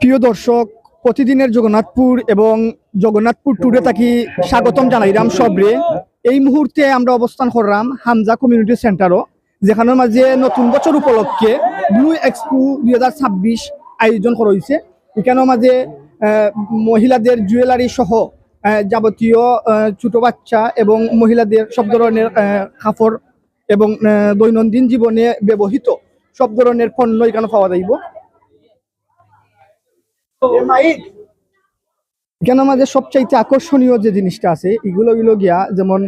প্রিয় দর্শক, প্রতিদিনের জগন্নাথপুর এবং জগন্নাথপুর ট্যুরে থাকি স্বাগতম জানাইলাম সবরে। এই মুহূর্তে আমরা অবস্থান করলাম হামজা কমিউনিটি সেন্টারও যেখানের মাঝে নতুন বছর উপলক্ষে ব্লু এক্সপো দুই হাজার ছাব্বিশ আয়োজন করা হয়েছে। এখানের মাঝে মহিলাদের জুয়েলারি সহ যাবতীয় ছোট বাচ্চা এবং মহিলাদের সব ধরনের কাপড় এবং দৈনন্দিন জীবনে ব্যবহৃত সব ধরনের পণ্য এখানে পাওয়া যাইব। এখানে আমাদের সবচাইতে আকর্ষণীয় যে জিনিসটা আছে এগুলো হইল গিয়া যেমন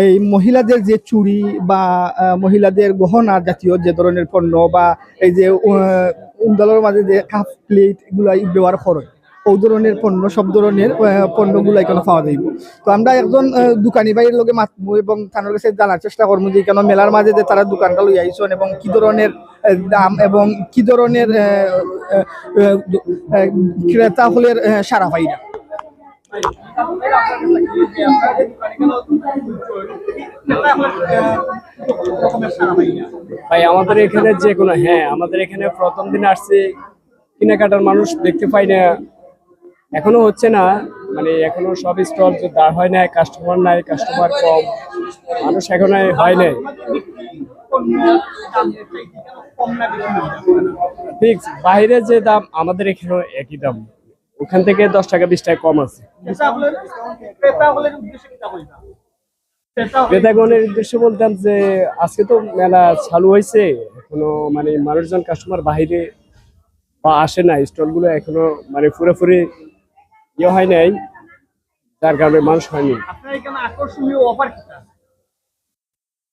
এই মহিলাদের যে চুড়ি বা মহিলাদের গহনা জাতীয় যে ধরনের পণ্য বা এই যে উন্দালোর মাঝে যে কাপ প্লেট এগুলো ব্যবহার করে ওই ধরনের পণ্য সব ধরনের পণ্যগুলো এখানে পাওয়া যাইব? তো আমরা একজন দোকানি ভাইয়ের লগে মাতবো এবং তার কাছে জানার চেষ্টা করব যে কেন মেলার মাঝে যে তারা দোকানটা লই আইসন এবং কি ধরনের দাম এবং কি ধরনের ক্রেতা আহ, সারা পাইরা ভাই আমাদের এখানে যে কোনো হ্যাঁ আমাদের এখানে প্রথম দিন আসছে কেনাকাটার মানুষ দেখতে পাই না। এখনও হচ্ছে না মানে এখনও সব স্টল দাঁড় হয় নাই কাস্টমার নাই কাস্টমার কম মানুষ এখনও হয় নাই। ফিক্স বাইরে যে দাম, আমাদের এখানেও একই দাম। ওখান থেকে দশ টাকা, বিশ টাকা কম আছে। ক্রেতাগণের উদ্দেশ্যে বলতাম যে, আজকে তো মেলা চালু হয়েছে, এখনও মানে মানুষজন কাস্টমার বাইরে বা আসে না স্টলগুলো এখনও মানে পুরোপুরি ইয়ে হয় নাই, যার কারণে মানুষ হয়নি।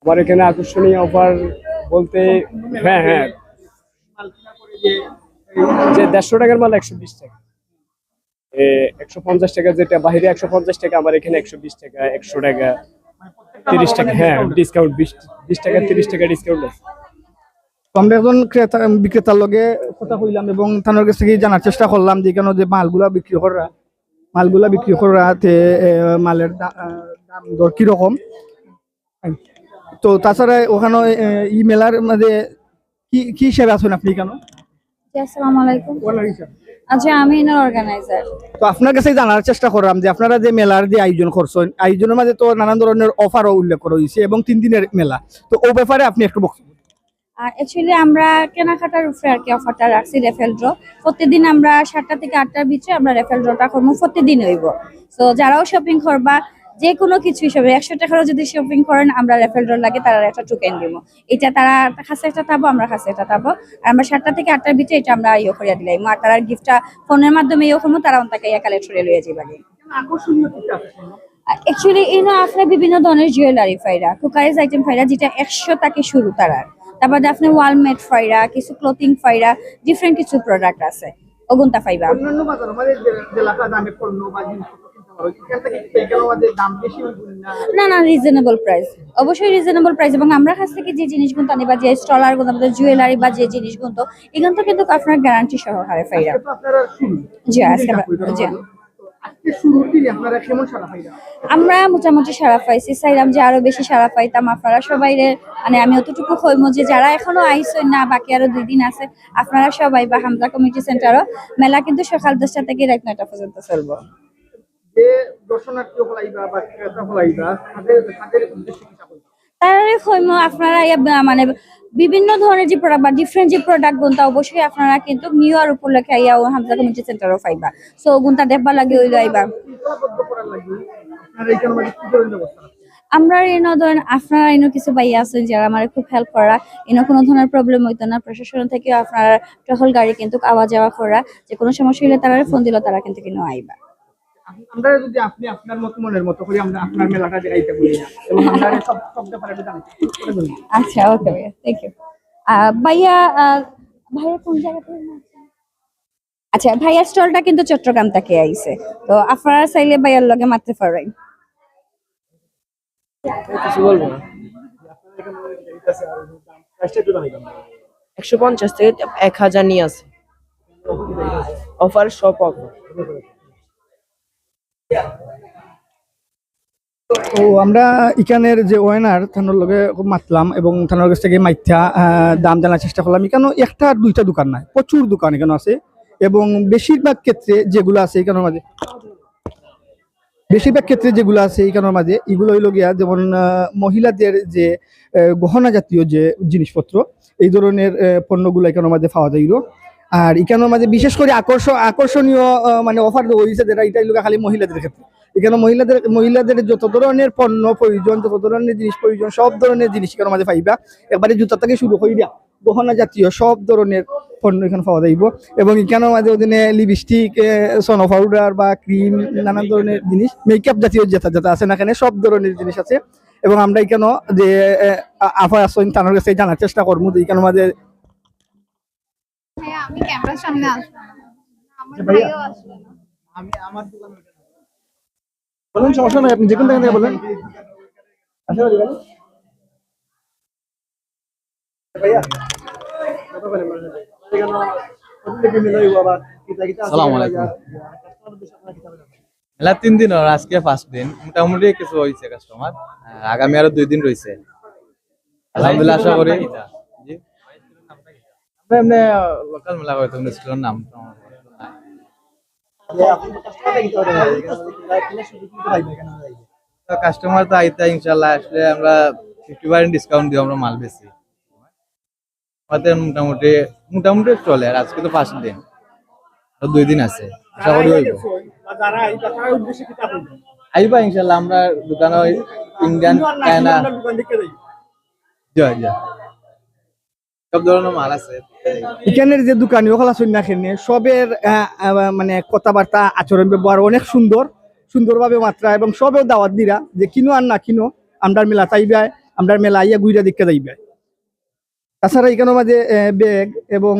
আমার এখানে আকর্ষণীয় অফার বলতে হ্যাঁ হ্যাঁ। যে দেড়শো টাকার মাল একশো বিশ টাকা। একশো পঞ্চাশ টাকা যেটা বাইরে একশো পঞ্চাশ টাকা আমার এখানে একশো বিশ টাকা একশো টাকা তিরিশ টাকা হ্যাঁ ডিসকাউন্ট বিশ বিশ টাকা তিরিশ টাকা ডিসকাউন্ট আছে। আমরা একজন ক্রেতা বিক্রেতার লগে কথা কইলাম এবং তার কাছ থেকে জানার চেষ্টা করলাম যে কেন যে মালগুলা বিক্রি করা মালগুলা বিক্রি করাতে মালের দাম দর কীরকম? তো তাছাড়া ওখানে এ, ই মেলার মাঝে কি কি হিসেবে আছেন আপনি কেন আসসালামু আলাইকুম। আচ্ছা আমি এনার অর্গানাইজার তো আপনার কাছে জানার চেষ্টা করলাম যে আপনারা যে মেলার যে আয়োজন করছেন আয়োজনের মাঝে তো নানান ধরনের অফারও উল্লেখ করা হয়েছে এবং তিন দিনের মেলা। তো ও ব্যাপারে আপনি একটু বক্তব্য। অ্যাকচুয়ালি আমরা কেনাকাটার উপরে আর কি অফারটা রাখছি রেফেল ড্র। প্রতিদিন আমরা সাতটা থেকে আটটার ভিতরে আমরা রেফেল ড্রটা করব প্রতিদিন হইব। তো যারাও শপিং করবা যে কোনো কিছু হিসাবে একশো টাকারও যদি শপিং করেন আমরা রেফেল ড্র লাগে তারা একটা টোকেন দিব। এটা তারা কাছে একটা থাকব আমরা কাছে একটা থাকব আর আমরা সাতটা থেকে আটটার ভিতরে এটা আমরা ইয়ে করিয়া দিলাই আর তারা গিফটটা ফোনের মাধ্যমে ইয়ে করব তারা তাকে ইয়া কালেক্ট করে লইয়া যাবে অ্যাকচুয়ালি এনে আপনার বিভিন্ন ধরনের জুয়েলারি ফাইরা কুকারিজ আইটেম ফাইরা যেটা একশো টাকা শুরু তারার তারপর আপনার ওয়ালমেট ফাইরা কিছু ক্লোথিং ফাইরা ডিফারেন্ট কিছু প্রোডাক্ট আছে। অগুন্তা ফাইবা। অন্যান্য বাজার আমাদের যে যে এলাকা দামে পণ্য বা না না? রিজনেবল প্রাইস অবশ্যই রিজনেবল প্রাইস এবং আমরা কাছ থেকে যে জিনিসগুলো আনি বা যে স্টলারগুলো আমাদের জুয়েলারি বা যে জিনিসগুলো এগুলো তো কিন্তু আপনার গ্যারান্টি সহকারে ফাইরা আপনারা জি আজকে জি। আমরা মোটামুটি সারা পাইছি। চাইলাম যে আরও বেশি সারা পাইতাম। আপনারা সবাই মানে আমি অতটুকু কইমো যে যারা এখনও না বাকি আরও দুই দিন আছে আপনারা সবাই বা হামজা কমিটি সেন্টারও মেলা কিন্তু সকাল দশটা থেকে রাত নয়টা পর্যন্ত চলবো। যে দর্শনার্থী হলাইবা বা ক্রেতা হলাইবা তাদের তাদের উদ্দেশ্যে কি কইবা তারারে কইমো আপনারা মানে বিভিন্ন ধরনের যে প্রোডাক্ট বা ডিফারেন্ট যে প্রোডাক্ট গুনতা অবশ্যই আপনারা কিন্তু নিউ ইয়ার উপলক্ষে আইয়া ও হামজা কমিটি সেন্টারও পাইবা। সো গুনতা দেখবা লাগে আইবা। আছে? আমরা এনে ধরেন আপনারা এনে কিছু ভাইয়া আছেন যারা আমার খুব হেল্প করা এনে কোনো ধরনের প্রবলেম হইতো না। প্রশাসন থেকে আপনারা টহল গাড়ি কিন্তু আওয়া যাওয়া করা যে কোনো সমস্যা হলে তারা ফোন দিল তারা কিন্তু কিনো আইবা। আমরা যদি আপনি আপনার মতো মনের মতো করে আমরা আপনার মেলাটা দেখাইতে বলি না। এবং আমরা সব সব ব্যাপারে জানাতে করে বলি। আচ্ছা ওকে ভাইয়া থ্যাংক ইউ ভাইয়া ভাইয়া কোন জায়গা থেকে আচ্ছা ভাইয়ার স্টলটা কিন্তু চট্টগ্রাম থেকে আইছে। তো আপনারা চাইলে ভাইয়ার লগে মারতে পারেন। কিছু বলব না? একশো পঞ্চাশ থেকে এক হাজার নিয়ে আছে। অফার সব অফার তো আমরা এখানের যে ওয়েনার থানোর লগে মাতলাম এবং থানোর কাছ থেকে মাইথা দাম জানার চেষ্টা করলাম। এখানে একটা দুইটা দোকান নাই, প্রচুর দোকান এখানে আছে। এবং বেশিরভাগ ক্ষেত্রে যেগুলো আছে এখানের মাঝে বেশিরভাগ ক্ষেত্রে যেগুলো আছে এখানের মাঝে এগুলো হইল গিয়া যেমন মহিলাদের যে গহনা জাতীয় যে জিনিসপত্র, এই ধরনের পণ্যগুলো এখানের মাঝে পাওয়া যায় আর এখানের মাঝে বিশেষ করে আকর্ষণ আকর্ষণীয় মানে অফার হয়েছে যেটা, এটা হইল খালি মহিলাদের ক্ষেত্রে। এখানে মহিলাদের মহিলাদের যত ধরনের পণ্য প্রয়োজন, যত ধরনের জিনিস প্রয়োজন, সব ধরনের জিনিস এখানে মাঝে পাইবা। একবারে জুতা থেকে শুরু করিয়া গহনা জাতীয় সব ধরনের পণ্য এখানে পাওয়া যাইব। এবং এখানের মাঝে ওদিনে লিপস্টিক সনো পাউডার বা ক্রিম নানান ধরনের জিনিস মেকআপ জাতীয় যেটা যেটা আছে না এখানে সব ধরনের জিনিস আছে। এবং আমরা এখানে যে আফা আসেন তার কাছে জানার চেষ্টা করব যে এখানের মাঝে আমি ক্যামেরার সামনে আসব আমার ভাইও আসবে না। বলুন সমস্যা নাই আপনি যে কোনো থেকে বলেন। আচ্ছা, ভাইয়া। মেলা তিন দিন আর আজকে ফার্স্ট দিন। মোটামুটি কিছু হয়েছে কাস্টমার আগামী আরও দুই দিন রয়েছে। আলহামদুলিল্লাহ আশা করি। এমনি লোকাল মেলা হয়তো স্কুলের নাম কাস্টমার তো আইতা ইনশাল্লাহ আসলে আমরা ফিফটি পার্সেন্ট ডিসকাউন্ট দিই আমরা মাল বেশি আমাদের মোটামুটি মোটামুটি চলে আর আজকে তো ফার্স্ট দিন। আর দুই দিন আছে আশা করি হইব। আইবা ইনশাল্লাহ আমরা দোকানে ওই ইন্ডিয়ান চায়না জয় জয়। সব ধরনের মাল আছে। এখানের যে দোকানি ওখানে আছেন না এখানে সবের মানে কথাবার্তা আচরণ ব্যবহার অনেক সুন্দর সুন্দরভাবে মাত্রা এবং সবেও দাওয়াত দিরা যে কিনো আর না কিনো আমরা মেলা চাইবে আমরার মেলা আইয়া গুইরা দেখতে যাইবে তাছাড়া এখানের মাঝে ব্যাগ এবং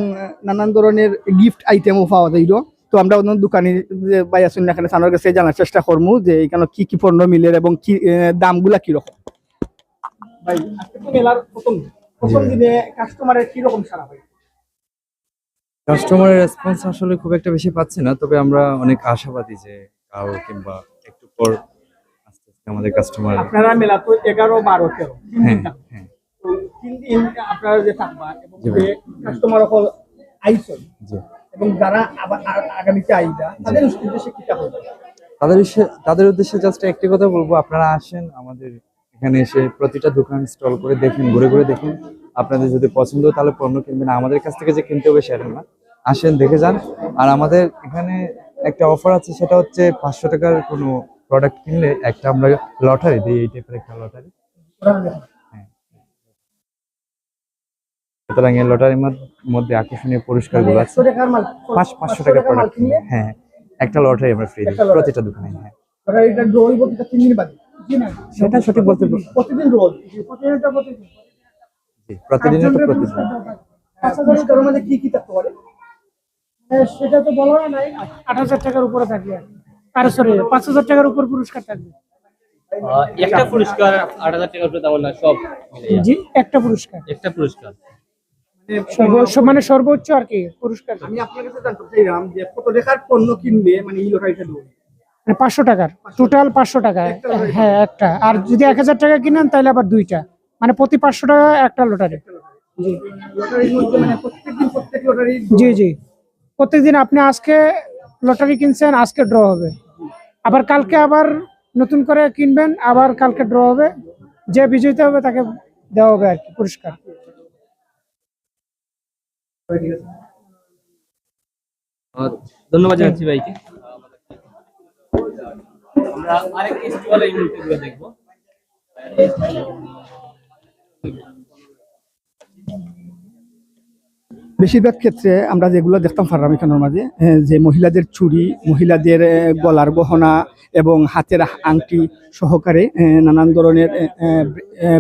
নানান ধরনের গিফট আইটেমও পাওয়া যায় তো আমরা অন্য দোকানি যে ভাই আছেন না এখানে তাদের কাছে জানার চেষ্টা করব যে এখানে কি কি পণ্য মিলে এবং কি দামগুলা কীরকম। ভাই আজকে তো মেলার প্রথম প্রথম দিনে কাস্টমারের কীরকম সারা ভাই? কাস্টমারের রেসপন্স আসলে খুব একটা বেশি পাচ্ছি না তবে আমরা অনেক আশাবাদী যে কাল কিংবা একটু পর আস্তে আস্তে আমাদের কাস্টমার আপনারা মেলা তো এগারো বারো তেরো হ্যাঁ হ্যাঁ। তিন দিন আপনারা যে থাকবা এবং যে কাস্টমার সকল আইসন জি। এবং যারা আবার আগামীতে আইবা তাদের উদ্দেশ্যে কি হবে তাদের তাদের উদ্দেশ্যে জাস্ট একটি কথা বলব আপনারা আসেন আমাদের এখানে এসে প্রতিটা দোকান স্টল করে দেখেন ঘুরে ঘুরে দেখুন। আপনাদের যদি পছন্দ তাহলে পণ্য কিনবেন আমাদের কাছ থেকে যে কিনতে হবে সেটা না। আসেন, দেখে যান। আর আমাদের এখানে একটা অফার আছে, সেটা হচ্ছে পাঁচশো টাকার কোনো প্রোডাক্ট কিনলে একটা আমরা লটারি দিই, এই টাইপের একটা লটারি মধ্যে আকর্ষণীয় পাঁচশো প্রোডাক্ট কিনলে হ্যাঁ একটা লটারি আমরা হ্যাঁ। সেটা প্রতিদিন। সেটা তো বলো নাই। আট হাজার টাকার উপরে থাকবে আর কি। আর সরি পাঁচ হাজার টাকার উপর পুরস্কার থাকবে। একটা পুরস্কার আট হাজার টাকা উপরে তেমন না সব জি একটা পুরস্কার। একটা পুরস্কার। মানে সর্বোচ্চ আর কি পুরস্কার। আমি আপনার কাছে জানতে চাইলাম যে কত টাকার পণ্য কিনলে মানে এই লটারিটা দেবো মানে পাঁচশো টাকার টোটাল পাঁচশো টাকা। হ্যাঁ একটা। আর যদি এক হাজার টাকা কিনেন তাহলে আবার দুইটা। মানে প্রতি পাঁচশো টাকা একটা লটারি লটারির মধ্যে মানে জি জি। প্রত্যেকদিন আপনি আজকে লটারি কিনছেন, আজকে ড্র হবে। আবার কালকে আবার নতুন করে কিনবেন, আবার কালকে ড্র হবে। যে বিজয়িতা হবে তাকে দেওয়া হবে আর কি, পুরস্কার। ধন্যবাদ জানাচ্ছি ভাইকে। আমরা আরেকটি বেশিরভাগ ক্ষেত্রে আমরা যেগুলো দেখতাম ফার্রাম এখানের মাঝে যে মহিলাদের চুরি মহিলাদের গলার গহনা এবং হাতের আংটি সহকারে নানান ধরনের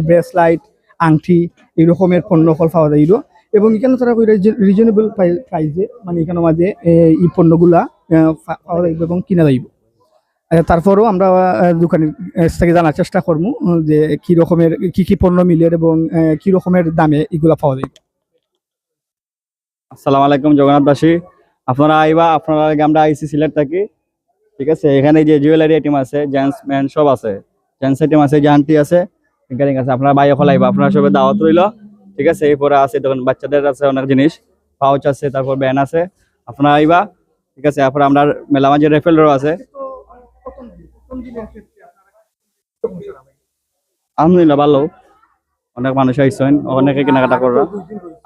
ব্রেসলাইট আংটি এই রকমের পণ্য ফল পাওয়া যায়। এবং এখানে তারা রিজনেবল প্রাইসে মানে এখানে মাঝে এই পণ্যগুলা পাওয়া যাইব এবং কিনা যাইব। আহ, তারপরেও আমরা দোকানের থেকে জানার চেষ্টা করব যে কি রকমের কি কি পণ্য মিলে এবং কি রকমের দামে এগুলা পাওয়া যায় আসসালামু আলাইকুম জগন্নাথ জগন্নাথবাসী। আপনারা আইবা, আপনারা আগে আমরা আইসি সিলেট থাকি। ঠিক আছে, এখানে যে জুয়েলারি আইটেম আছে জেন্টস ম্যান সব আছে। জেন্টস আইটেম আছে জানটি আছে এখানে আছে। আপনারা খোলা আইবা, আপনারা সবাই দাওয়াত রইল। ঠিক আছে, এরপরে আছে তখন বাচ্চাদের আছে অনেক জিনিস। পাউচ আছে, তারপর ব্যান আছে। আপনারা আইবা, ঠিক আছে, তারপরে আমরা মেলা মাঝে রেফেল আছে। আলহামদুলিল্লাহ, ভালো। অনেক মানুষ আইসেন, অনেকে কেনাকাটা কররা।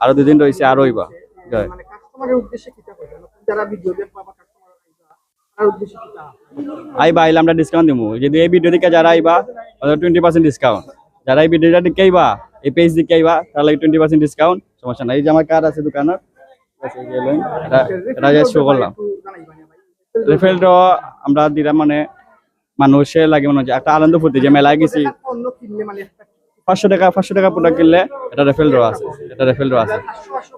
আরও দুদিন রয়েছে, আরও জয় মানে কাস্টমারের উদ্দেশ্যে কিটা যারা ভিডিও দেখবা বা কাস্টমার তার উদ্দেশ্যে কিটা আইবা আইলে আমরা ডিসকাউন্ট দিব যদি এই ভিডিও দিকে যারা আইবা ওদের টোয়েন্টি পার্সেন্ট ডিসকাউন্ট যারা এই ভিডিওটা দিকে আইবা এই পেজ দিকে আইবা তাহলে টোয়েন্টি পার্সেন্ট ডিসকাউন্ট সমস্যা নাই। এই যে আমার কার্ড আছে এটা এটা শো করলাম। রেফেল ড্র আমরা দিলাম মানে মানুষের লাগে মনে হচ্ছে একটা আনন্দ ফুর্তি যে মেলায় গেছি। অন্য কিনলে মানে পাঁচশো টাকা পাঁচশো টাকা প্রোডাক্ট কিনলে এটা রেফেল ড্র আছে। এটা রেফেল ড্র আছে। পাঁচশো পাঁচশো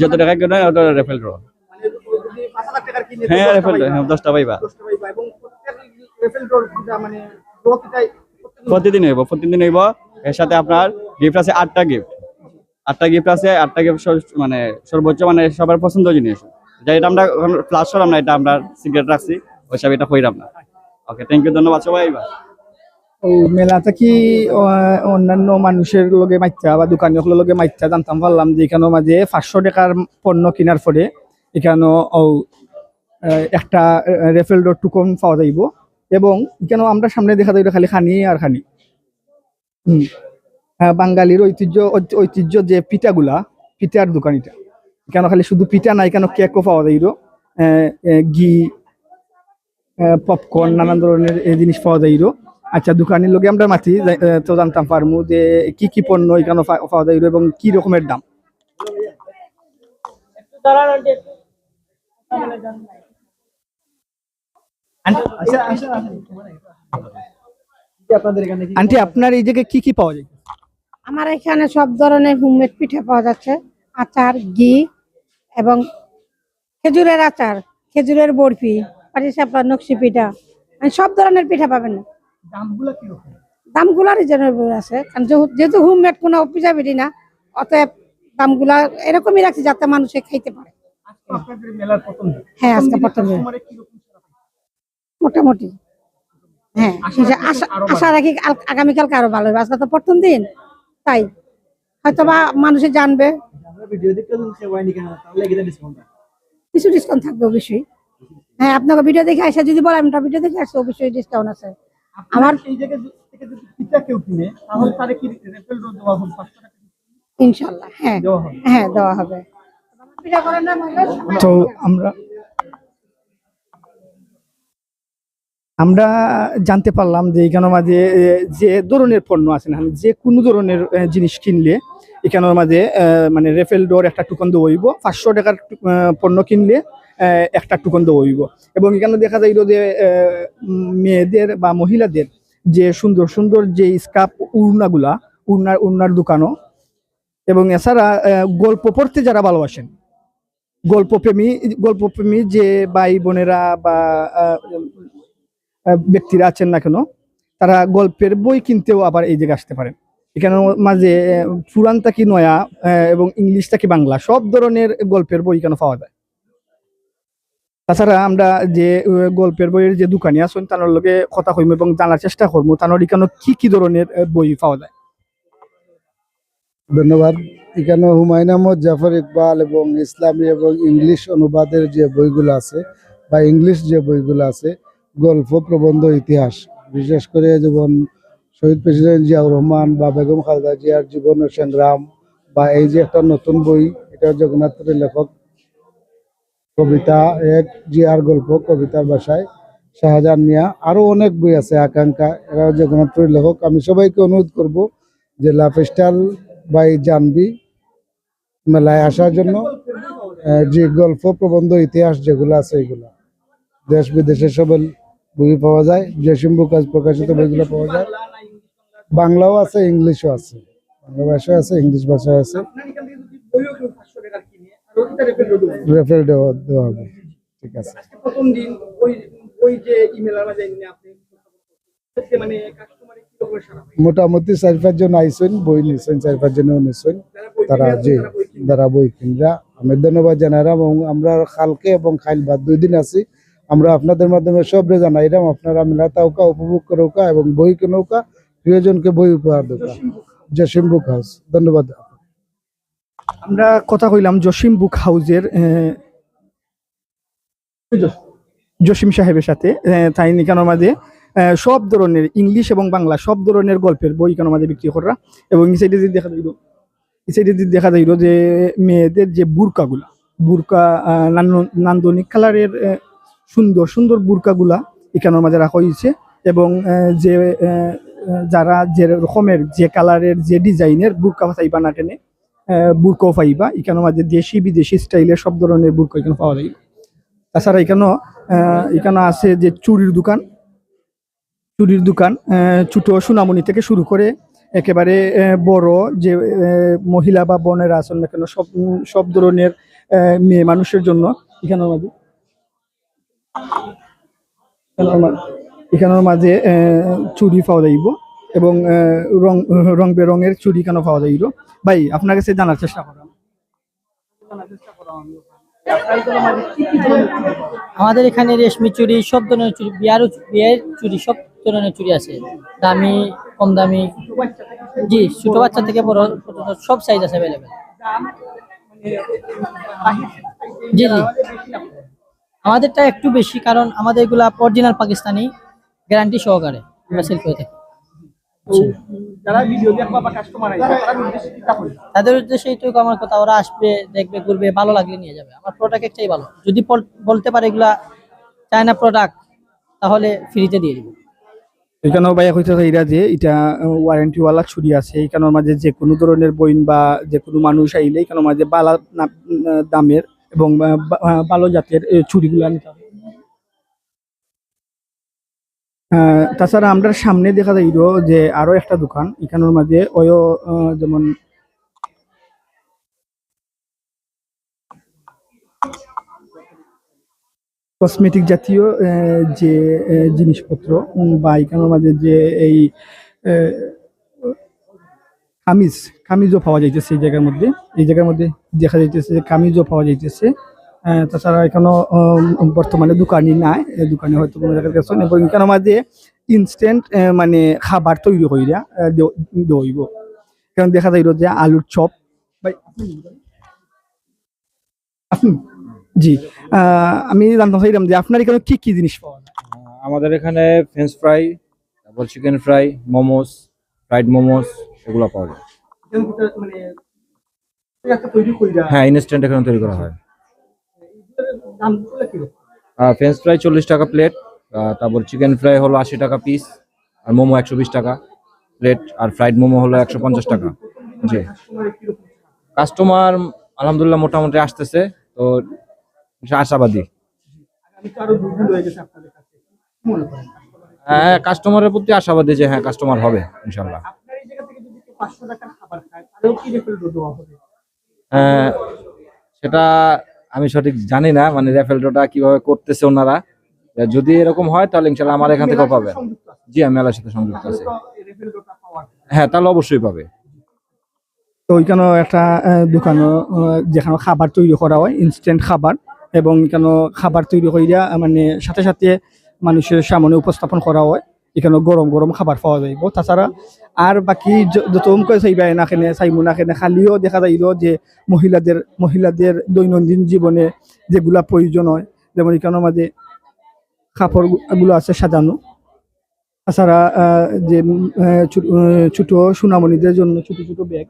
যত টাকা কিনে ওটা রেফেল ড্র মানে হ্যাঁ রেফেল হ্যাঁ দশটা পাইবা। মানে প্রতিদিন হইব প্রতিদিন হইব। এর সাথে আপনার গিফট আছে আটটা গিফট আটটা গিফট আছে আটটা গিফট মানে সর্বোচ্চ মানে সবার পছন্দ জিনিস। যা এটা আমরা প্লাস করলাম না এটা আমরা সিগারেট রাখছি ওই সব এটা কইরাম না। ওকে থ্যাংক ইউ ধন্যবাদ সবাই ও মেলাতে কি অন্যান্য মানুষের লগে মাইত্যা বা দোকানীর লগে মাইত্যা জানতাম পারলাম যে এখানে মাঝে পাঁচশো টাকার পণ্য কেনার পরে এখানে ও আহ, একটা রেফেল ডোর টুকন পাওয়া যাইব এবং এখানে আমরা সামনে দেখা যাইব খালি খানি আর খানি। হুম। হ্যাঁ, বাঙালির ঐতিহ্য ঐতিহ্য যে পিঠাগুলা পিঠার দোকান এটা এখানে খালি শুধু পিঠা না এখানে কেকও পাওয়া আহ, ঘি পপকর্ন নানান ধরনের এই জিনিস পাওয়া যাইব আচ্ছা দোকানের লগে আমরা মাতি তো জানতাম পারমু যে কি কি পণ্য এখানে পাওয়া যাইব এবং কি রকমের দাম? আন্টি, আপনার এই জায়গায় কি কি পাওয়া যায়? আমার এখানে সব ধরনের হোমমেড পিঠা পাওয়া যাচ্ছে। আচার, ঘি এবং খেজুরের আচার, খেজুরের বরফি পাটিসাপড়া নকশি পিঠা মানে সব ধরনের পিঠা পাবেন। দামগুলো কি রকম রিজনেবল আছে। কারণ যেহেতু- হোমমেড কোনো পিঠি না অতএব দামগুলা এরকমই রাখছি যাতে মানুষে খাইতে পারে। হ্যাঁ আজকে প্রথম? মোটামুটি। হ্যাঁ আশা- রাখি আগামীকালকে আরও ভালো হবে। আজকে তো প্রথম দিন তাই। হয়তো বা মানুষে জানবে। কিছু ডিসকাউন্ট থাকবে অবশ্যই। হ্যাঁ আপনাকে ভিডিও দেখে আসে যদি বলেন ভিডিও দেখে আসছে অবশ্যই ডিসকাউন্ট আছে। আমার জায়গা থেকে যদি কেউ কিনে তাহলে তারে কি রেফেল দেওয়া হবে? পাঁচশো টাকা ইনশাল্লাহ হ্যাঁ। দেওয়া হবে। হ্যাঁ দেওয়া হবে? তো আমরা আমরা জানতে পারলাম যে এখানে মাঝে যে ধরনের পণ্য আছে না যে কোনো ধরনের জিনিস কিনলে এখানের মাঝে মানে রেফেল ডোর একটা টুকন দেওয়া হইব। পাঁচশো টাকার পণ্য কিনলে একটা টুকন হইব। এবং এখানে দেখা যাইল যে মেয়েদের বা মহিলাদের যে সুন্দর সুন্দর যে স্কার্ফ উড়নাগুলা, উড়নার উড়নার দোকানও, এবং এছাড়া গল্প পড়তে যারা ভালোবাসেন গল্পপ্রেমী গল্পপ্রেমী যে ভাই বোনেরা বা ব্যক্তিরা আছেন না কেন, তারা গল্পের বই কিনতেও আবার এই জায়গায় আসতে পারেন। এখানে মাঝে পুরাণ থাকি নয়া এবং ইংলিশ থাকি বাংলা, সব ধরনের গল্পের বই এখানে পাওয়া যায়। তাছাড়া আমরা যে গল্পের বইয়ের যে দোকানি আছেন, তার লগে কথা কইম এবং জানার চেষ্টা করব তানোর এখানে কি কি ধরনের বই পাওয়া যায়? ধন্যবাদ। এখানে হুমায়ুন আহমদ, জাফর ইকবাল এবং ইসলামী এবং ইংলিশ অনুবাদের যে বইগুলো আছে বা ইংলিশ যে বইগুলো আছে, গল্প, প্রবন্ধ, ইতিহাস, বিশেষ করে যেমন শহীদ প্রেসিডেন্ট জিয়াউর রহমান বা বেগম খালদা জিয়ার জীবন সংগ্রাম বা এই যে একটা নতুন বই, এটা জগন্নাথপুরের লেখক কবিতা, এক জিয়ার গল্প, কবিতার ভাষায় শাহজাহান মিয়া। আরও অনেক বই আছে, আকাঙ্ক্ষা এরা যে জগন্নাথপুরের লেখক। আমি সবাইকে অনুরোধ করব যে লাফেস্টাইল বাই জানবি মেলায় আসার জন্য। যে গল্প, প্রবন্ধ, ইতিহাস যেগুলো আছে এগুলো। দেশ বিদেশের সব বই পাওয়া যায় জসিম্বু কাজ প্রকাশিত বইগুলো পাওয়া যায়। বাংলাও আছে, ইংলিশও আছে, বাংলা ভাষায় আছে, ইংলিশ ভাষায় আছে। রেফারেল দেওয়া হবে। ঠিক আছে। প্রথম দিন ওই ওই যে ইমেলের মাঝে আপনি মানে কাস্টমারে? মোটামুটি চার পাঁচজন আইসেন বই নিছেন চার পাঁচজনও নিছেন। তারা যে তারা বই কিনরা। আমি ধন্যবাদ জানাইলাম এবং আমরা কালকে এবং খাইল বাদ দুই দিন আছি। আমরা আপনাদের মাধ্যমে সবরে জানাইলাম আপনারা মিলাতাওকা উপভোগ করোকা এবং বই কিনোকা প্রিয়জনকে বই উপহার দোকা জসিম বুক হাউস। ধন্যবাদ। আমরা কথা কইলাম জসিম বুক হাউজের জসিম সাহেবের সাথে তাই এখানের মাঝে সব ধরনের ইংলিশ এবং বাংলা সব ধরনের গল্পের বই এখানের মাঝে বিক্রি করা এবং এই সাইডে যদি দেখা যাইল, এই সাইডে যদি দেখা যাইল যে মেয়েদের যে বুরকাগুলা, বুরকা নান্দনিক কালারের সুন্দর সুন্দর বুরকাগুলা এখানের মাঝে রাখা হয়েছে এবং যে যারা যে রকমের যে কালারের, যে ডিজাইনের বুরকা চাইবা না কেনে বুরকাও পাইবা। এখানের মাঝে দেশি, বিদেশি স্টাইলের সব ধরনের বুরকা এখানে পাওয়া যায়। তাছাড়া এখানেও এখানে আছে যে চুরির দোকান। চুরির দোকান ছোট সোনামণি থেকে শুরু করে একেবারে বড় যে মহিলা বা বোনেরা আছেন না কেন, সব সব ধরনের মেয়ে মানুষের জন্য এখানের মাঝে। এখানের মাঝে চুড়ি পাওয়া যাইব এবং রং রং বেরঙের চুরি কেন পাওয়া যাইব। ভাই আপনার কাছে জানার চেষ্টা করাম আমাদের এখানে রেশমি চুড়ি সব ধরনের চুরি বিয়ার বিয়ের চুড়ি সব ধরনের চুরি আছে। দামি, কম দামি। জি, ছোট বাচ্চা থেকে বড় সব সাইজ আছে অ্যাভেলেবেল জি জি। আমাদেরটা একটু বেশি, কারণ আমাদের এগুলা অরিজিনাল পাকিস্তানি গ্যারান্টি সহকারে আমরা সেল করে থাকি। তাদের উদ্দেশ্যে এইটুকু আমার কথা ওরা আসবে দেখবে ঘুরবে ভালো লাগলে নিয়ে যাবে। আমার প্রোডাক্ট একটাই ভালো। যদি বলতে পারে এগুলা চায়না প্রোডাক্ট তাহলে ফ্রিতে দিয়ে দিব। এখানেও ভাইয়া যে এটা ওয়ারেন্টি ওয়ালা ছুরি আছে। এখানের মাঝে যে কোনো ধরনের বইন বা যে কোনো মানুষ আইলে এখানের মাঝে বালা দামের এবং ভালো জাতের ছুরিগুলো নিতে হবে। তাছাড়া আমরা সামনে দেখা যাইল যে আরও একটা দোকান, এখানের মাঝে ওয়ো যেমন কসমেটিক জাতীয় যে জিনিসপত্র বা এখানের মাঝে যে এই কামিজ কামিজও পাওয়া যাইতেছে এই জায়গার মধ্যে। এই জায়গার মধ্যে দেখা যাইতেছে যে কামিজও পাওয়া যাইতেছে। তাছাড়া এখানেও উম, বর্তমানে দোকানই নাই। দোকানে হয়তো কোনো জায়গায় গেছেন এবং এখানের মাঝে ইনস্ট্যান্ট মানে খাবার তৈরি দেও- দইব কারণ দেখা যাইল যে আলুর চপ আপনি জি আমি জানতে চাইলাম যে আপনার এখানে কি কি জিনিস পাওয়া যায়? আমাদের এখানে ফ্রেঞ্চ ফ্রাই তারপর chicken fry momos fried momos এগুলো পাওয়া যায়। মানে তৈরি হ্যাঁ ইনস্ট্যান্ট এখানে তৈরি করা হয়। ফ্রেঞ্চ ফ্রাই চল্লিশ টাকা প্লেট তারপর চিকেন ফ্রাই হলো আশি টাকা পিস আর মোমো একশো বিশ টাকা প্লেট আর ফ্রাইড মোমো হলো একশো পঞ্চাশ টাকা। জি। কাস্টমার আলহামদুলিল্লাহ মোটামুটি আসতেছে তো আশাবাদী। হয়ে হ্যাঁ কাস্টমারের প্রতি আশাবাদী যে হ্যাঁ কাস্টমার হবে ইনশাল্লাহ আহ, সেটা আমি সঠিক জানি না মানে রেফেলটা কীভাবে করতেছে ওনারা। যদি এরকম হয় তাহলে ইনশাল্লাহ আমার এখান থেকেও পাবে। জি আমি মেলার সাথে সংযুক্ত আছি। হ্যাঁ তাহলে অবশ্যই পাবে। তো ওইখানে একটা আহ, যেখানে খাবার তৈরি করা হয় ইনস্ট্যান্ট খাবার এবং এখানে খাবার তৈরি করিয়া মানে সাথে সাথে মানুষের সামনে উপস্থাপন করা হয়। এখানে গরম গরম খাবার পাওয়া যাইব। তাছাড়া আর বাকি যত অঙ্ক চাইবা না কেনে চাইব না কেনে খালিও দেখা যাইল যে মহিলাদের মহিলাদের দৈনন্দিন জীবনে যেগুলা প্রয়োজন হয়, যেমন এখানের মাঝে কাপড়গুলো আছে সাজানো। তাছাড়া যে ছোট সোনামণিদের জন্য ছোট ছোট ব্যাগ।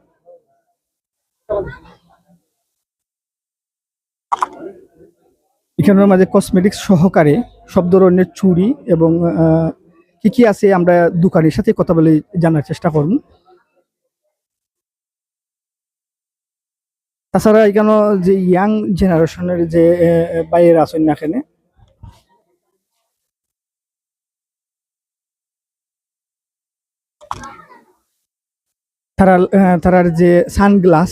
এখানের মাঝে কসমেটিক্স সহকারে সব ধরনের চুড়ি এবং কি কি আছে আমরা দোকানের সাথে কথা বলে জানার চেষ্টা করব। তাছাড়া এখানে যে ইয়াং জেনারেশনের যে বাইরে আছেন না এখানে? তারা তারার যে সানগ্লাস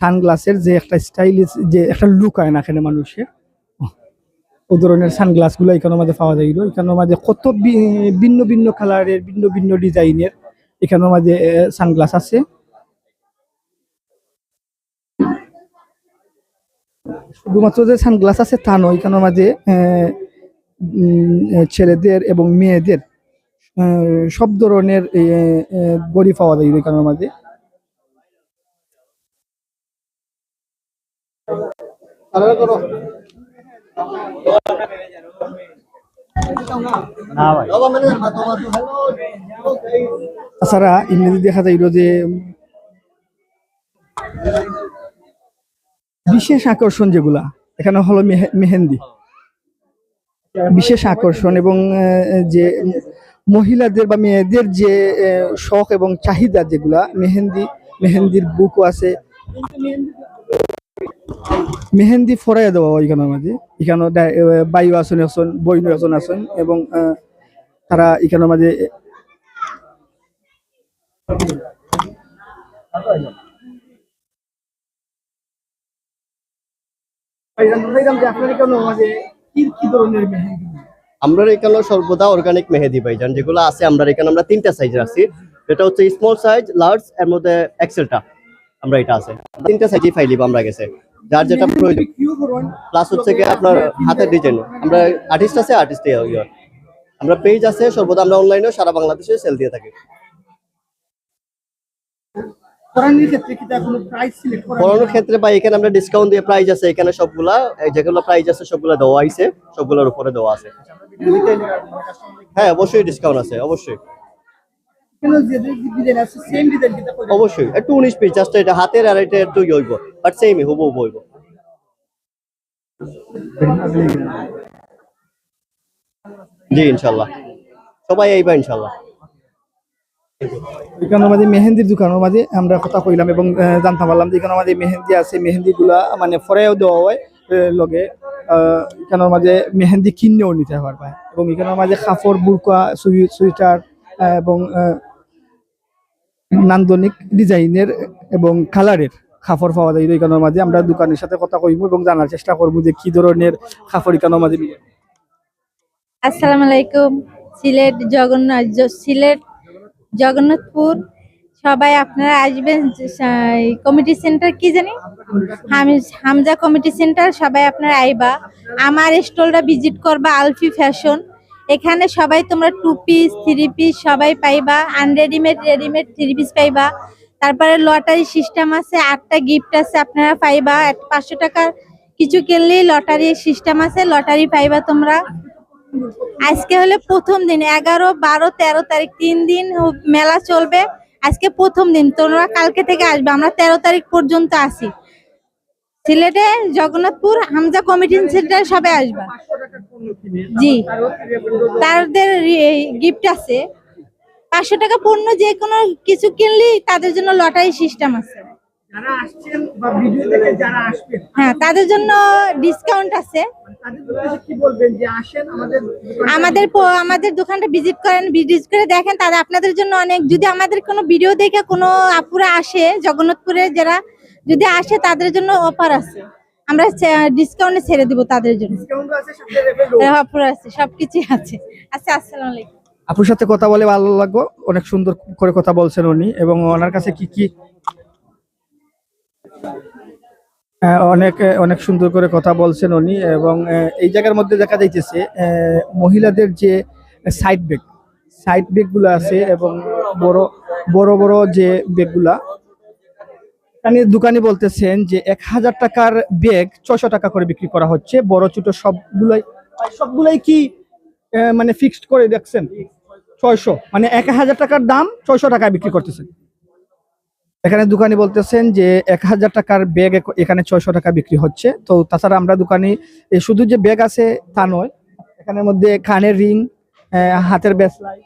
সানগ্লাসের যে একটা স্টাইলিশ যে একটা লুক হয় না এখানে মানুষের। ও ধরনের সানগ্লাসগুলো এখানের মাঝে পাওয়া যায়। এখানের মাঝে কত ভিন্ন ভিন্ন কালারের, ভিন্ন ভিন্ন ডিজাইনের এখানের মাঝে সানগ্লাস আছে। শুধুমাত্র যে সানগ্লাস আছে তা নয় এখানের মাঝে ছেলেদের এবং মেয়েদের সব ধরনের বডি পাওয়া যায় এখানের মাঝে তাছাড়া ইংরেজি দেখা যাইল যে বিশেষ আকর্ষণ যেগুলা, এখানে হলো মেহে- মেহেন্দি। বিশেষ আকর্ষণ এবং যে মহিলাদের বা মেয়েদের যে শখ এবং চাহিদা যেগুলা, মেহেন্দি, মেহেন্দির বুকও আছে। মেহেন্দি ফরাইয়া দেওয়া হয় এখানের মাঝে। এখানে বায়ু আসন আসন বৈনু আসন আসন এবং তারা এখানে মাঝে আমরা এখানে সর্বদা অর্গানিক মেহেদি ভাইজান যেগুলো আছে আমরা এখানে আমরা তিনটা সাইজ আছি। যেটা হচ্ছে স্মল সাইজ লার্জ এর মধ্যে এক্সেলটা আমরা এটা আছে। তিনটা সাইজই ফাইলিব আমরা গেছে। যার যেটা প্রয়োজন প্লাস হচ্ছে কি আপনার হাতের ডিজাইন আমরা আর্টিস্ট আছে আর্টিস্ট আমরা পেজ আছে সর্বদা আমরা অনলাইনেও সারা বাংলাদেশে সেল দিয়ে থাকি। পড়ানোর ক্ষেত্রে বা এখানে আমরা ডিসকাউন্ট দিয়ে প্রাইস আছে এখানে সবগুলা যেগুলো প্রাইস আছে সবগুলা দেওয়া হয়েছে সবগুলোর উপরে দেওয়া আছে। হ্যাঁ অবশ্যই ডিসকাউন্ট আছে অবশ্যই কেন যে ডিজাইন আছে সেম ডিজাইন কিন্তু অবশ্যই একটু উনিশ পিস জাস্ট এটা হাতের আর এটা একটু ইয়ে হইব বাট সেমই হব হইব। জি ইনশাল্লাহ। সবাই আইবা ইনশাল্লাহ। এখানের মাঝে মেহেন্দির দোকানের মাঝে আমরা কথা কইলাম এবং জানতে পারলাম যে এখানের মাঝে মেহেন্দি আছে মেহেন্দি গুলা মানে ফরাইও দেওয়া হয় লগে আহ, এখানের মাঝে মেহেন্দি কিনেও নিতে পারবে এবং এখানের মাঝে কাপড় বুরকা সুইটার এবং আহ, নান্দনিক ডিজাইনের এবং কালারের কাপড় পাওয়া যায় এখানের মাঝে। আমরা দোকানের সাথে কথা কইব এবং জানার চেষ্টা করব যে কি ধরনের কাপড় এখানের মাঝে। আসসালামু আলাইকুম। সিলেট জগন্নাথ সিলেট জগন্নাথপুর। সবাই আপনারা আসবেন কমিটি সেন্টার কি জানি? হামজা কমিটি সেন্টার, সবাই আপনারা আইবা। আমার স্টলটা ভিজিট করবা আলফি ফ্যাশন। এখানে সবাই তোমরা টু পিস থ্রি পিস সবাই পাইবা আনরেডিমেড রেডিমেড থ্রি পিস পাইবা। তারপরে লটারি সিস্টেম আছে, আটটা গিফট আছে আপনারা পাইবা। পাঁচশো টাকার কিছু কিনলেই লটারি সিস্টেম আছে লটারি পাইবা তোমরা। আজকে হলে প্রথম দিন, এগারো, বারো, তেরো তারিখ, তিন দিন মেলা চলবে। আজকে প্রথম দিন, তোমরা কালকে থেকে আসবে, আমরা তেরো তারিখ পর্যন্ত আসি সিলেটে জগন্নাথপুর হামজা কমিটি সেন্টার সবাই আসবা। জি। তাদের গিফট আছে। পাঁচশো টাকা পণ্য যে কোনো কিছু কিনলেই তাদের জন্য লটারি সিস্টেম আছে। হ্যাঁ তাদের জন্য ডিসকাউন্ট আছে। আমাদের আমাদের দোকানটা ভিজিট করেন ভিজিট করে দেখেন তাদের আপনাদের জন্য অনেক যদি আমাদের কোনো ভিডিও দেখে কোনো আপুরা আসে জগন্নাথপুরে যারা যদি আসে তাদের জন্য অফার আছে। আমরা ডিসকাউন্টে ছেড়ে দিব তাদের জন্য। ডিসকাউন্ট আছে সাথে রেফারেল অফার আছে সবকিছু আছে। আচ্ছা আসসালামু আলাইকুম। আপুর সাথে কথা বলে ভালো লাগবো অনেক সুন্দর করে কথা বলছেন উনি এবং ওনার কাছে কি কি অনেক অনেক সুন্দর করে কথা বলছেন উনি এবং এই জায়গার মধ্যে দেখা যাইতেছে মহিলাদের যে সাইড ব্যাগ সাইড ব্যাগগুলো আছে এবং বড় বড় বড় যে ব্যাগ এখানে দোকানি বলতেছেন যে এক হাজার টাকার ব্যাগ ছয়শো টাকা করে বিক্রি করা হচ্ছে। বড়, ছোট সবগুলাই সবগুলাই কি মানে ফিক্সড করে দেখছেন? ছয়শো মানে এক হাজার টাকার দাম ছয়শো টাকায় বিক্রি করতেছেন। এখানে দোকানি বলতেছেন যে এক হাজার টাকার ব্যাগ এখানে ছয়শো টাকা বিক্রি হচ্ছে। তো তাছাড়া আমরা দোকানি শুধু যে ব্যাগ আছে তা নয়, এখানের মধ্যে কানের রিং হাতের ব্রেসলাইট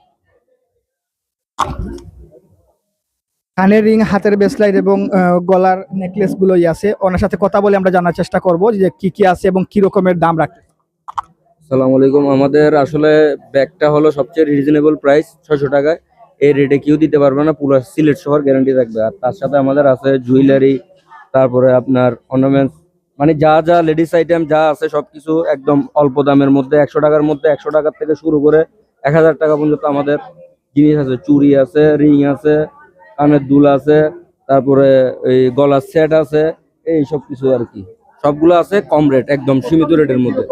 কানের রিং, হাতের বেসলাইট এবং গলার নেকলেস গুলোই আছে। ওনার সাথে কথা বলে আমরা জানার চেষ্টা করব যে কি কি আছে এবং কি রকমের দাম রাখে। আসসালামু আলাইকুম। আমাদের আসলে ব্যাগটা হলো সবচেয়ে রিজনেবল প্রাইস ছয়শো টাকায়। এই রেটে কেউ দিতে পারবে না, পুরো সিলেট শহর গ্যারান্টি থাকবে। আর তার সাথে আমাদের আছে জুয়েলারি তারপরে আপনার অর্নামেন্টস মানে যা যা লেডিস আইটেম যা আছে সবকিছু একদম অল্প দামের মধ্যে, একশো টাকার মধ্যে, একশো টাকার থেকে শুরু করে এক হাজার টাকা পর্যন্ত আমাদের জিনিস আছে। চুড়ি আছে রিং আছে কানের দুল আছে, তারপরে এই গলার সেট আছে, এই সব কিছু আর কি। সবগুলো আছে কম রেট একদম সীমিত রেটের মধ্যে।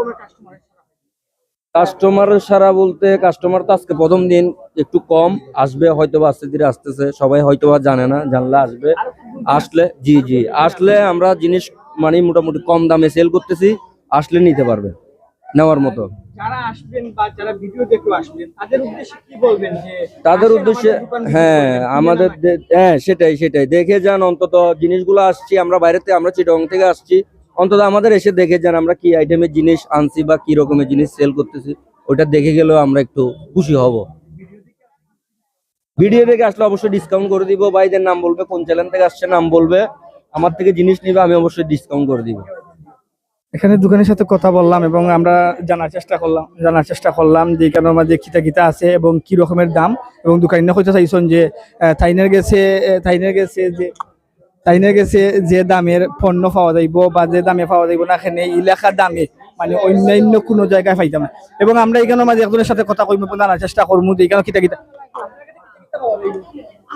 কাস্টমার সারা বলতে কাস্টমার তো আজকে প্রথম দিন, একটু কম, আসবে হয়তো বা আস্তে ধীরে আসতেছে, সবাই হয়তো বা জানে না, জানলে আসবে। আসলে, জি জি, আসলে আমরা জিনিস মানে মোটামুটি কম দামে সেল করতেছি, আসলে নিতে পারবে, নেওয়ার মতো। যারা আসবেন বা যারা ভিডিও দেখতে আসবেন তাদের উদ্দেশ্যে কি বলবেন যে তাদের উদ্দেশ্যে হ্যাঁ আমাদের হ্যাঁ। সেটাই সেটাই। দেখে যান অন্তত জিনিসগুলো আসছি আমরা বাইরে থেকে আমরা চিটং থেকে আসছি। অন্তত আমাদের এসে দেখে যান আমরা কি আইটেমের জিনিস আনছি বা কি রকমের জিনিস সেল করতেছি। ওটা দেখে গেলেও আমরা একটু খুশি হব। ভিডিও দেখে আসলে অবশ্যই ডিসকাউন্ট করে দিব। ভাইদের নাম বলবে কোন চ্যানেল থেকে আসছে নাম বলবে। আমার থেকে জিনিস নিবে আমি অবশ্যই ডিসকাউন্ট করে দিব। এখানে দোকানের সাথে কথা বললাম এবং আমরা জানার চেষ্টা করলাম, জানার চেষ্টা করলাম যে কেন মাঝে খিতা খিতা আছে এবং কি রকমের দাম এবং দোকানে হইতে চাইছেন যে থাইনের গেছে থাইনের গেছে যে থাইনের গেছে যে দামের পণ্য পাওয়া যাইব বা যে দামে পাওয়া যাইব না এখানে এলাকা দামে মানে অন্যান্য কোনো জায়গায় পাইতাম না। এবং আমরা এখানে মাঝে একজনের সাথে কথা কইব জানার চেষ্টা করব যে এখানে খিতা খিতা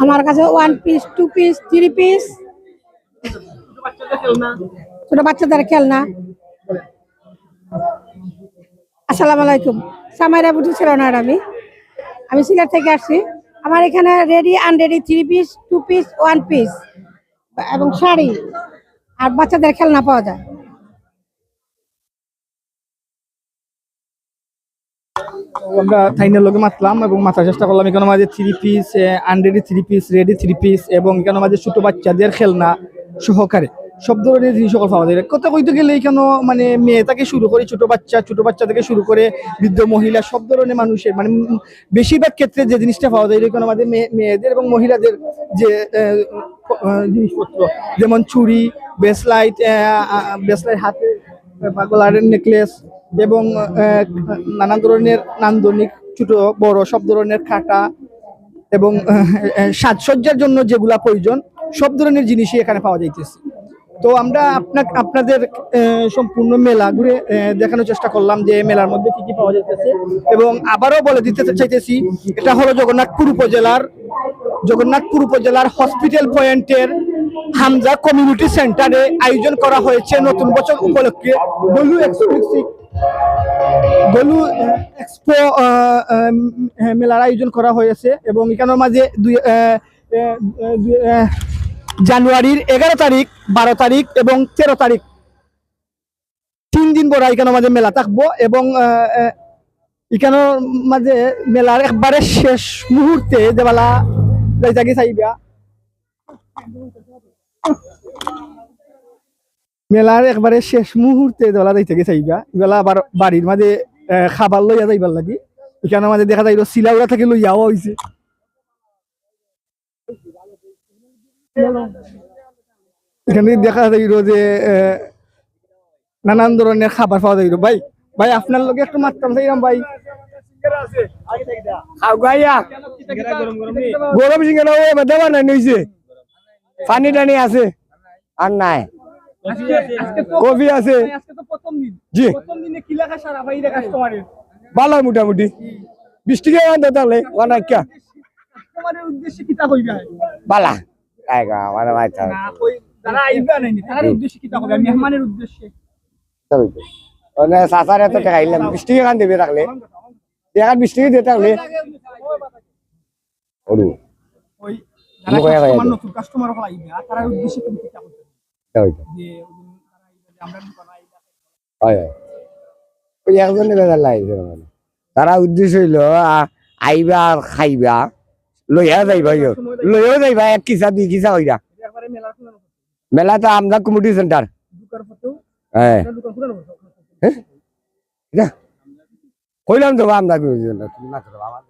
আমার কাছে one piece two piece three piece ছোট বাচ্চাদের খেলনা। আসসালামু আলাইকুম। সামাইরা বুটি না আমি। আমি সিলেট থেকে আসছি। আমার এখানে ready unready three piece two piece one piece এবং শাড়ি। আর বাচ্চাদের খেলনা পাওয়া যায়। আমরা থাইনের লোকে মাতলাম এবং মাথার চেষ্টা করলাম, এখানে মাঝে three piece unready three piece ready three piece এবং এখানে মাঝে ছোট বাচ্চাদের খেলনা সহকারে। সব ধরনের জিনিস সকল পাওয়া যায় কথা কইতে গেলে এখানে মানে মেয়ে থেকে শুরু করে ছোট বাচ্চা ছোট বাচ্চা থেকে শুরু করে বৃদ্ধ মহিলা, সব ধরনের মানুষের মানে বেশিরভাগ ক্ষেত্রে যে জিনিসটা পাওয়া যায় এখানে আমাদের মেয়েদের এবং মহিলাদের যে জিনিসপত্র, যেমন চুড়ি ব্রেসলাইট ব্রেসলাইট হাতে, বা গলার নেকলেস এবং নানান ধরনের নান্দনিক, ছোট, বড় সব ধরনের খাটা এবং সাজসজ্জার জন্য যেগুলা প্রয়োজন, সব ধরনের জিনিসই এখানে পাওয়া যাইতেছে। তো আমরা আপনার আপনাদের সম্পূর্ণ মেলা ঘুরে দেখানোর চেষ্টা করলাম যে মেলার মধ্যে কি কি পাওয়া যেতেছে এবং আবারও বলে দিতে চাইতেছি, এটা হলো জগন্নাথপুর উপজেলার জগন্নাথপুর উপজেলার হসপিটাল পয়েন্টের হামজা কমিউনিটি সেন্টারে আয়োজন করা হয়েছে নতুন বছর উপলক্ষে বলু এক্সক্লুসিভ গলু এক্সপো মেলার আয়োজন করা হয়েছে এবং এখানের মাঝে দুই জানুয়ারির এগারো তারিখ বারো তারিখ এবং তেরো তারিখ। তিন দিন বড় এখানের মাঝে মেলা থাকব এবং আহ, মাঝে মেলার একবারে শেষ মুহূর্তে যেবেলা যাইতাকে চাইবা মেলার একবারে শেষ মুহূর্তে দলা যাইতে গেছে চাইবা বেলা আবার বাড়ির মাঝে খাবার লইয়া যাইবার লাগি। এখানে মাঝে দেখা যাইল সিলাউড়া থেকে লইয়াও হয়েছে এখানে দেখা যাইল যে নানান ধরনের খাবার পাওয়া যাইল। ভাই ভাই আপনার লগে একটু মাত্রাম চাইলাম ভাই। গরম সিঙ্গারা ও দেওয়া নাই নইছে পানি টানি আছে। আর নাই। কফি আছে। জি। ভালো মোটামুটি। বিশ টাকা আনতে তাহলে? অনেক উদ্দেশ্যে আমার মাইতা তারা আইবা নাই তার উদ্দেশ্যে মেহমানের এত টাকা আইলাম টাকা দেবে এখন টাকা ওই কাস্টমার হল আইবা তার উদ্দেশ্যে তাই যে আমরা হয় ওই তারা হইল আইবা আর খাইবা। লইয়া যাইবা ইয়ো লইয়াও যাইবা এক কিসা দুই কিসা হইরা মেলা তো আমদা কমিটি সেন্টার হ্যাঁ কইলাম তো আমদা কমিটি সেন্টার আমার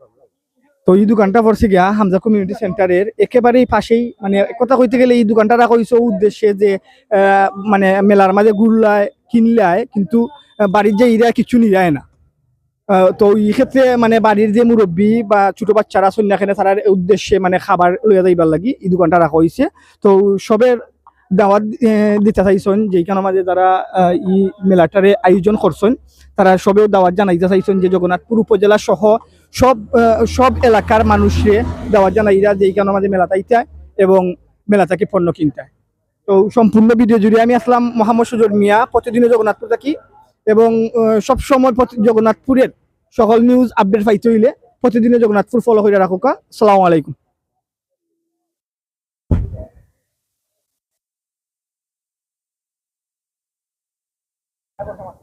তো- এই দোকানটা পড়ছে গিয়া হামজা কমিউনিটি সেন্টারের একেবারেই পাশেই মানে কথা কইতে গেলে এই দোকানটা রাখা হয়েছে উদ্দেশ্যে যে আহ, মানে মেলার মাঝে ঘুরলায় কিনলায় কিন্তু বাড়ির যে ইরা কিছু নিরায় না। তো এই ক্ষেত্রে মানে বাড়ির যে মুরব্বী বা ছোট বাচ্চারা সন্ধ্যাখানে তারার উদ্দেশ্যে মানে খাবার লইয়া যাইবার লাগি, এই দোকানটা রাখা হয়েছে তো সবের দাওয়াত দিতে চাইছেন যেখানে মাঝে যারা ই মেলাটারে আয়োজন করছেন, তারা সবেও দাওয়াত জানাইতে চাইছেন যে জগন্নাথপুর উপজেলা সহ সব সব এলাকার মানুষে দাওয়াত জানাইরা যে এইখানে মাঝে মেলা তাইতে এবং মেলা থেকে পণ্য কিনতে। তো সম্পূর্ণ ভিডিও জুড়ে আমি আসলাম মোহাম্মদ সুজন মিয়া। প্রতিদিনও জগন্নাথপুর থাকি। এবং সবসময় সব সময় প্রতি- জগন্নাথপুরের সকল নিউজ আপডেট পাইতে হইলে প্রতিদিনে জগন্নাথপুর ফলো করে রাখুক সালাম আলাইকুম।